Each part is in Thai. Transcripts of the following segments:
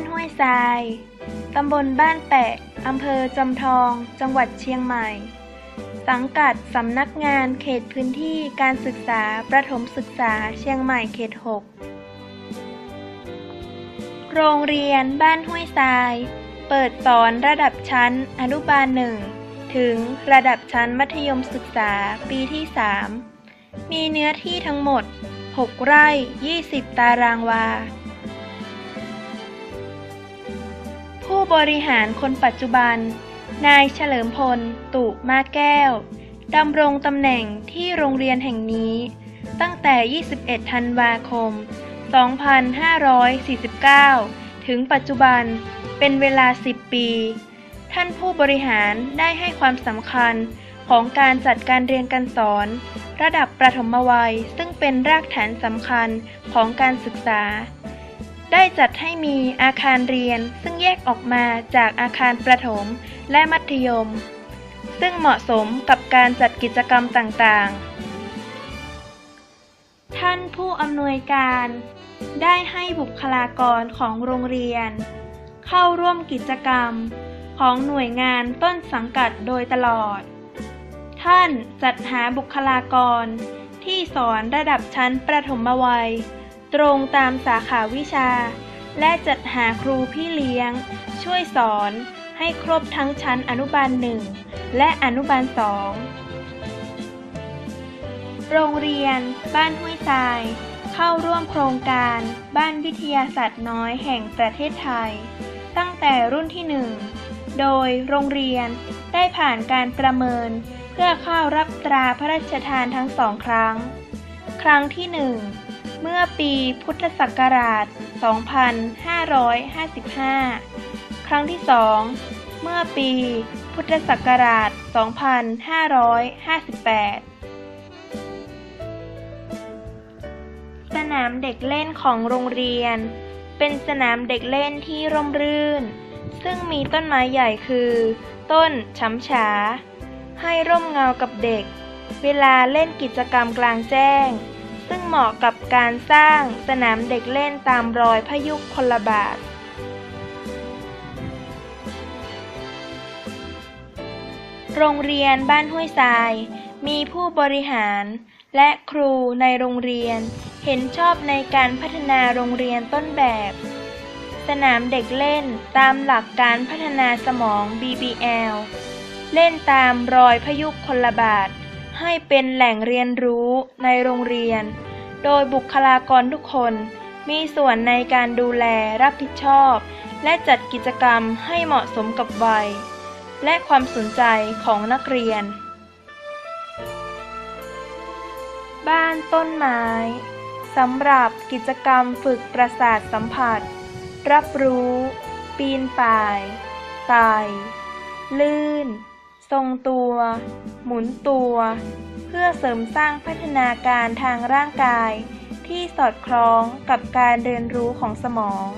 านห้วยทราย ตำบลบ้านแปะ อำเภอจอมทอง จังหวัดเชียงใหม่ สังกัดสำนักงานเขตพื้นที่การศึกษาประถมศึกษาเชียงใหม่เขต 6 โรงเรียนบ้านห้วยทราย เปิดสอนระดับชั้นอนุบาลหนึ่งถึงระดับชั้นมัธยมศึกษาปีที่ 3 มีเนื้อที่ทั้งหมด 6 ไร่ 20 ตารางวา ผู้บริหารคนปัจจุบัน นายเฉลิมพล ตุมาแก้ว ดำรงตำแหน่งที่โรงเรียนแห่งนี้ ตั้งแต่ 21 ธันวาคม 2549 ถึงปัจจุบันเป็นเวลา 10 ปี ท่านผู้บริหารได้ให้ความสำคัญของการจัดการเรียนการสอน ระดับประถมวัยซึ่งเป็นรากฐานสำคัญของการศึกษา ได้จัดให้มีอาคารเรียนซึ่งแยกออกมาจากอาคารประถมและมัธยม ซึ่งเหมาะสมกับการจัดกิจกรรมต่างๆ ท่านผู้อำนวยการ ได้ให้บุคลากรของโรงเรียน เข้าร่วมกิจกรรมของหน่วยงานต้นสังกัดโดยตลอด ท่านจัดหาบุคลากรที่สอนระดับชั้นประถมวัย ตรงตามสาขาวิชา และจัดหาครูพี่เลี้ยง ช่วยสอนให้ครบทั้งชั้นอนุบาลหนึ่งและอนุบาลสองโรงเรียน บ้านห้วยทราย เข้าร่วมโครงการ บ้านวิทยาศาสตร์น้อยแห่งประเทศไทย ตั้งแต่รุ่นที่หนึ่งโดยโรงเรียนได้ผ่านการประเมิน เพื่อเข้ารับตราพระราชทานทั้งสองครั้ง ครั้งที่หนึ่ง เมื่อปีพุทธศักราช 2555 ครั้งที่สองเมื่อปีพุทธศักราช 2558 สนามเด็กเล่นของโรงเรียน เป็นสนามเด็กเล่นที่ร่มรื่น ซึ่งมีต้นไม้ใหญ่คือ ต้นช้ำฉา ให้ร่มเงากับเด็ก เวลาเล่นกิจกรรมกลางแจ้ง ซึ่งเหมาะกับการสร้างสนามเด็กเล่นตามรอยพยุคลบาทโรงเรียนบ้านห้วยทราย มีผู้บริหาร และครูในโรงเรียน เห็นชอบในการพัฒนาโรงเรียนต้นแบบ สนามเด็กเล่นตามหลักการพัฒนาสมอง BBL เล่นตามรอยพยุคลบาท ให้เป็นแหล่งเรียนรู้ในโรงเรียน โดยบุคลากรทุกคนมีส่วนในการดูแลรับผิดชอบ และจัดกิจกรรมให้เหมาะสมกับวัย และความสนใจของนักเรียน บ้านต้นไม้สำหรับกิจกรรมฝึกประสาทสัมผัส รับรู้ ปีนป่ายไต่ลื่น ทรงตัว หมุนตัว เพื่อเสริมสร้างพัฒนาการทางร่างกาย ที่สอดคล้องกับการเรียนรู้ของสมอง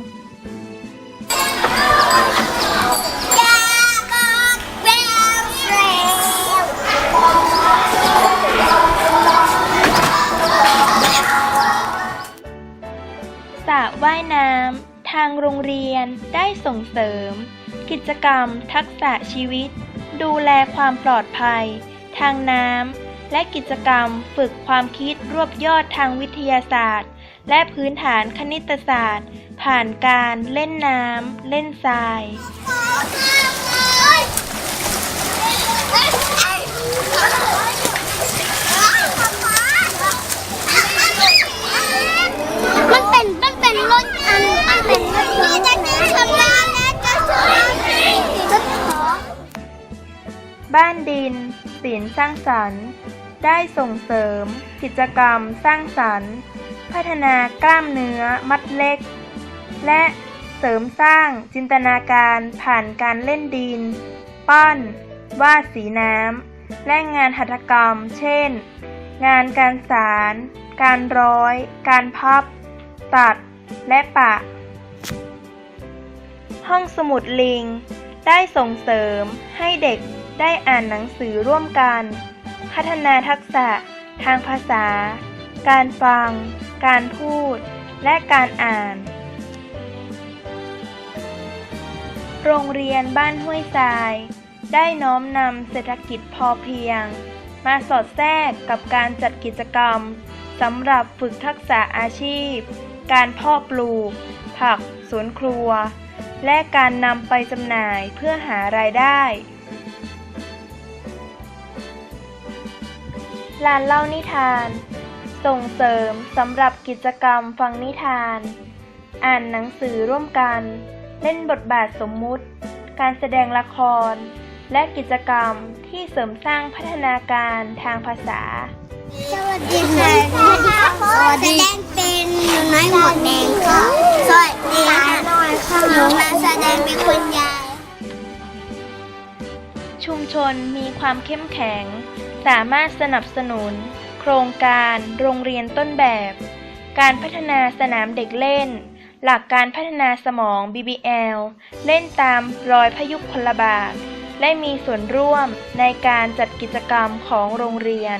สระว่ายน้ำทางโรงเรียนได้ส่งเสริม กิจกรรมทักษะชีวิต ดูแลความปลอดภัย ทางน้ำ และกิจกรรมฝึกความคิดรวบยอดทางวิทยาศาสตร์ และพื้นฐานคณิตศาสตร์ ผ่านการเล่นน้ำ เล่นทราย ดินศิลป์สร้างสรรค์ ได้ส่งเสริม กิจกรรมสร้างสรรค์ พัฒนากล้ามเนื้อมัดเล็ก และเสริมสร้างจินตนาการผ่านการเล่นดิน ปั้น วาดสีน้ำ และงานหัตถกรรม เช่น งานการสาร การร้อย การพับ ตัด และปะ ห้องสมุดลิงได้ส่งเสริมให้เด็ก ได้อ่านหนังสือร่วมกัน พัฒนาทักษะ ทางภาษา การฟัง การพูด และการอ่าน โรงเรียนบ้านห้วยทราย ได้น้อมนำเศรษฐกิจพอเพียง มาสอดแทรกกับการจัดกิจกรรมสำหรับฝึกทักษะอาชีพ การเพาะปลูก ผัก สวนครัว และการนำไปจำหน่ายเพื่อหารายได้ ลานเล่านิทาน ส่งเสริมสำหรับกิจกรรมฟังนิทาน อ่านหนังสือร่วมกัน เล่นบทบาทสมมุติ การแสดงละคร และกิจกรรมที่เสริมสร้างพัฒนาการทางภาษา สวัสดีค่ะสวัสดีค่ะแสดงเป็นหนูน้อยหมวกแดงค่ะ สวัสดีค่ะหนูมาแสดงเป็นคุณยาย ชุมชนมีความเข้มแข็ง สามารถสนับสนุน โครงการโรงเรียนต้นแบบ การพัฒนาสนามเด็กเล่น หลักการพัฒนาสมอง BBL เล่นตามรอยพยุคลบาท และมีส่วนร่วมในการจัดกิจกรรมของโรงเรียน